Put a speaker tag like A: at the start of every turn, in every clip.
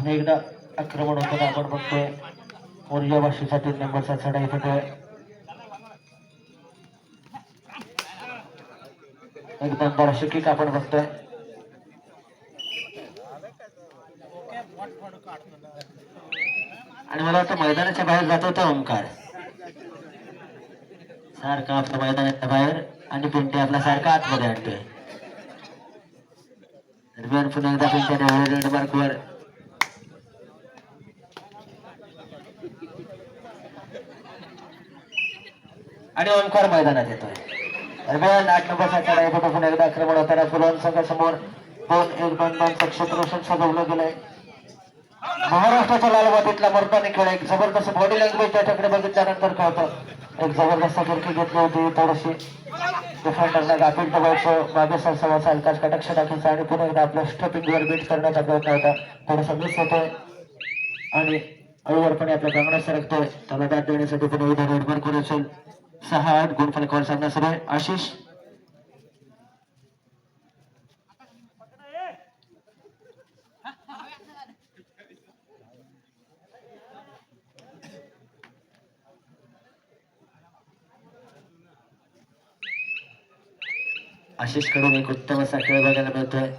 A: अनेकदा एकदा आक्रमण होताना आपण बघतोय मोर्या भाषेसाठी नंबरचा चढा इथे एकदम एक किक आपण बघतोय. आणि मला वाटतं मैदानाच्या बाहेर जात होता ओंकार. सारखा आपल्या मैदानाच्या बाहेर आणि पिंटे आपला सारखा आतमध्ये आणतोय. दरम्यान पुन्हा एकदा पिंट्याने रेड मार्कवर आणि ओंकार मैदानात येतोय. दरम्यान आठ नंबरचा चढाई पुन्हा एकदा आक्रमण होताना फुलवून संघासमोर दोन एक दोन दोन क्षेत्ररक्षण सजवलं गेलंय. महाराष्ट्राच्या लालबातीतला मर्दानी खेळ एक जबरदस्त बॉडी लँग्वेज त्याच्याकडे बघितल्यानंतर कळतं. एक जबरदस्त फिरकी घेतली होती थोडीशी. डिफेंडरला गाफील टबायचं मागे सरसवाचा हलकाच कटक्ष टाकायचा आणि पुन्हा एकदा आपल्या स्टपिंगवर बीट करण्याचा प्रयत्न होता. थोडासा मिस होतोय. आणि हळूवारपणे आपल्या कंगणात सरकतोय. त्याला दाद देण्यासाठी पुन्हा एकदा रेडमार करू असेल? सहा आठ गुण फलकावर सामना सुरू आहे आशिष. आशिषकडून एक उत्तम असा खेळ बघायला मिळतोय.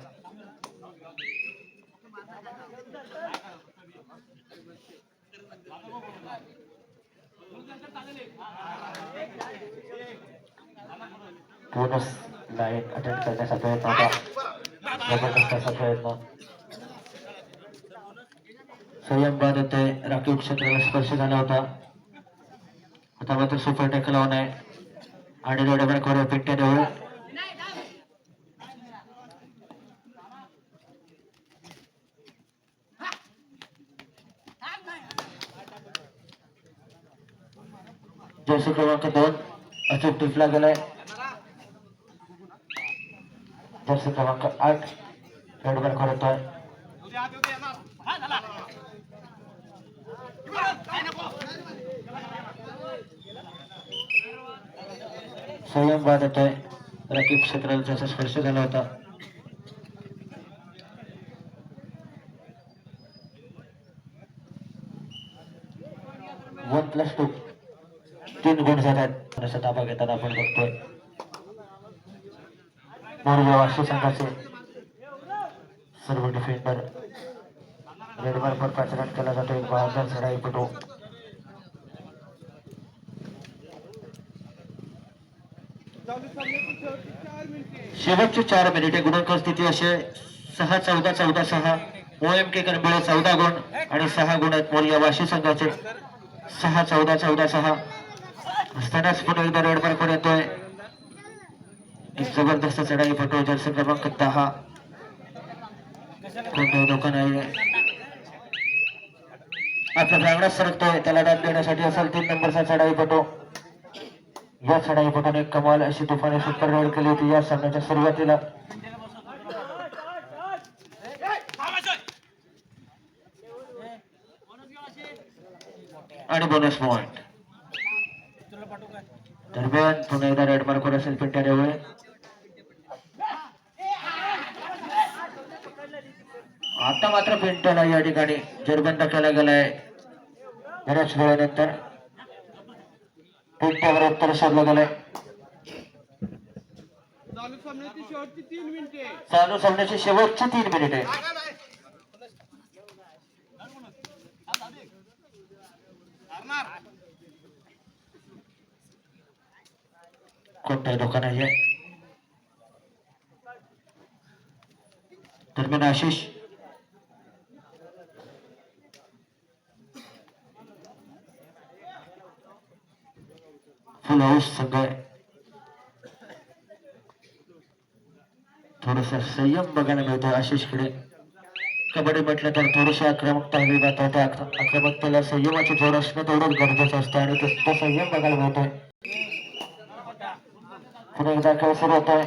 A: बोनस लाईन अटेंड करण्याचा प्रयत्न होता जबरदस्त असा प्रयत्न. संयम बाद राखीव क्षेत्राला स्पर्श झाला होता. आता मात्र सुपर टॅकल ऑन आहे. आणि रोडवर करू पिट्ट्या देऊळ जर्सी क्रमांक दोन अचूक टिपला गेलाय जर्सी क्रमांक आठ रेडवर करतोय संयम बाद क्षेत्राला त्याचा स्पर्श झाला होता। One plus two. संघाचा ताबा घेताना आपण बघतोय. मोरगाव वाशी संघाचे सर्व डिफेंडर रेड पाच रन केला जातो एक बहादर चढाई पटो शेवटचे चार मिनिटे गुणांक स्थिती असे सहा चौदा चौदा सहा. ओ एम के करंबळे चौदा गुण आणि सहा गुण आहेत मोर्या वाशी संघाचे. सहा चौदा चौदा सहा. असतानाच पुन्हा एकदा रेड मार्कवर येतोय? जबरदस्त चढाई पटो जर्सी क्रमांक दहा. कोणत्याही धोका नाही आपल्या प्रांगणात सरकतोय. त्याला दाद देण्यासाठी असेल तीन नंबरचा चढाई पटो या चढाई पटोने कमाल अशी तुफाने सुपर रोड केली होती. या सामन्याच्या सुरुवातीला. आणि बोनस पॉइंट दरम्यान पुन्हा एकदा रेड मार्कवर असेल पिंट्या देवळे आता मात्र पिंट्याला या ठिकाणी जरबंद केला गेलाय. बऱ्याच वेळानंतर पिंट्यावर उत्तर शोधलं गेलंय.
B: चालू सामन्याची शेवटची तीन मिनिटे
A: चालू कोणताही धोका दरम्यान आशिष। फुल हाऊस संघ थोडस संयम बघायला मिळतो आशिषकडे कबड्डी म्हटलं तर थोडीशी आक्रमकता हवी जात त्या आक्रमकतेला संयमाची जोड असणं तेवढंच गरजेचं असतं आणि तो तो संयम बघायला मिळतोय पुन्हा एकदा खेळ सुरू होतोय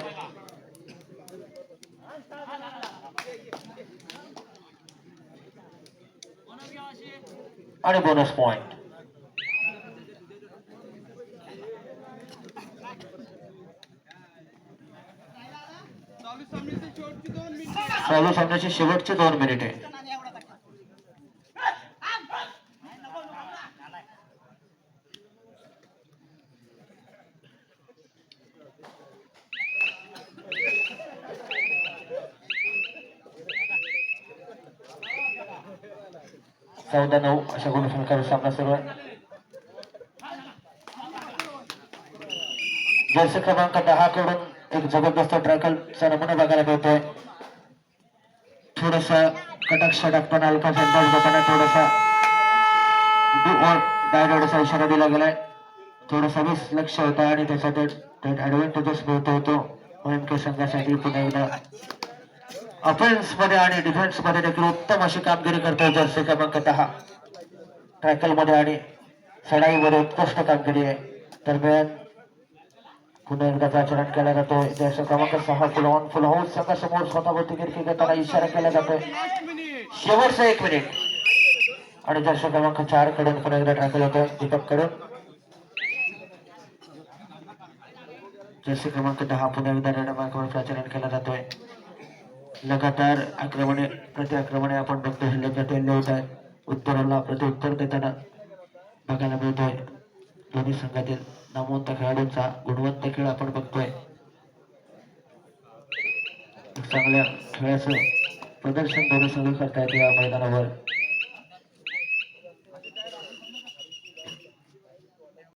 A: आणि बोनस पॉइंट
B: चालू सामन्याची शेवटची
A: चालू सामन्याची शेवटची दोन मिनिटे चौदा नऊ अशा गुणसंख्येवर सामना सुरू आहे जर्सी क्रमांक दहा कडून एक जबरदस्त ट्रॅकलचा नमुना बघायला मिळतोय. थोडस कटक षटक पण अल्फास अंदाज बघताना थोडासा डायरेक्टचा इशारा दिला गेलाय. थोडासा वीस लक्ष होता आणि त्याचा थेट थेट ऍडव्हान्टेजेस मिळतो होतो. ओएमके संघासाठी पुन्हा एकदा ऑफेन्समध्ये आणि डिफेन्समध्ये देखील उत्तम अशी कामगिरी करतोय जर्सी क्रमांक दहा टॅकलमध्ये आणि सडाईमध्ये उत्कृष्ट कामगिरी आहे. दरम्यान पुन्हा एकदा आचरण केला जातोय. जर्सी क्रमांक सहा फुल ऑन फुल हाऊस संघासमोर स्वतःवरती गिरकी घेताना इशारा केला जातोय. शेवटचा एक मिनिट आणि जर्सी क्रमांक चारकडून पुन्हा एकदा टाकलं होतोय. दीपककडून. जर्सी क्रमांक दहा पुन्हा एकदा रेडमार्कवर प्रचारण केला जातोय. लगातार आक्रमणे प्रति आक्रमणे आपण बघतो हे लगत होत आहे उत्तराला प्रति उत्तर देताना बघायला मिळतोय. दोन्ही संघातील नामवंत खेळाडूंचा गुणवंत खेळ आपण बघतोय. चांगल्या खेळाचं प्रदर्शन दोन्ही संघ करतायत या मैदानावर.